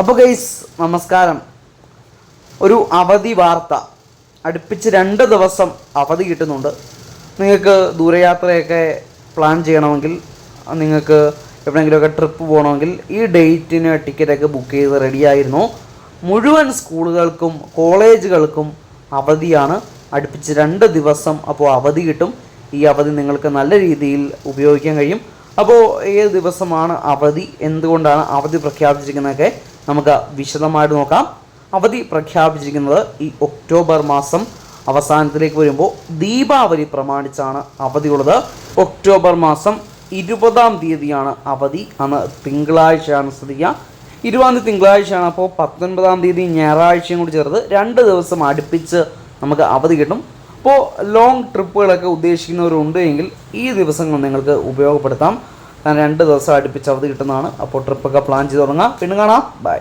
അപ്പോൾ ഗൈസ് നമസ്കാരം. ഒരു അവധി വാർത്ത. അടുപ്പിച്ച് രണ്ട് ദിവസം അവധി കിട്ടുന്നുണ്ട്. നിങ്ങൾക്ക് ദൂരയാത്രയൊക്കെ പ്ലാൻ ചെയ്യണമെങ്കിൽ നിങ്ങൾക്ക് എവിടെയെങ്കിലുമൊക്കെ ട്രിപ്പ് പോകണമെങ്കിൽ ഈ ഡേറ്റിന് ടിക്കറ്റൊക്കെ ബുക്ക് ചെയ്ത് റെഡിയായിരുന്നു മുഴുവൻ സ്കൂളുകൾക്കും കോളേജുകൾക്കും അവധിയാണ്. അടുപ്പിച്ച് രണ്ട് ദിവസം അപ്പോൾ അവധി കിട്ടും. ഈ അവധി നിങ്ങൾക്ക് നല്ല രീതിയിൽ ഉപയോഗിക്കാൻ കഴിയും. അപ്പോൾ ഏത് ദിവസമാണ് അവധി? എന്തുകൊണ്ടാണ് അവധി പ്രഖ്യാപിച്ചിരിക്കുന്നതൊക്കെ നമുക്ക് വിശദമായിട്ട് നോക്കാം. അവധി പ്രഖ്യാപിച്ചിരിക്കുന്നത് ഈ ഒക്ടോബർ മാസം അവസാനത്തിലേക്ക് വരുമ്പോൾ ദീപാവലി പ്രമാണിച്ചാണ് അവധിയുള്ളത്. ഒക്ടോബർ മാസം ഇരുപതാം തീയതിയാണ് അവധി. അന്ന് തിങ്കളാഴ്ചയാണ് സ്ഥിതിക്കുക ഇരുപതാം തീയതി തിങ്കളാഴ്ചയാണ്. അപ്പോൾ പത്തൊൻപതാം തീയതി ഞായറാഴ്ചയും കൂടി ചേർത്ത് രണ്ട് ദിവസം അടുപ്പിച്ച് നമുക്ക് അവധി കിട്ടും. അപ്പോൾ ലോങ് ട്രിപ്പുകളൊക്കെ ഉദ്ദേശിക്കുന്നവരുണ്ട് എങ്കിൽ ഈ ദിവസങ്ങൾ നിങ്ങൾക്ക് ഉപയോഗപ്പെടുത്താം. ഞാൻ രണ്ട് ദിവസം അടുപ്പിച്ച് അവധി കിട്ടുന്നതാണ്. അപ്പോൾ ട്രിപ്പൊക്കെ പ്ലാൻ ചെയ്ത് തുടങ്ങാം. പിന്നെ കാണാം. ബൈ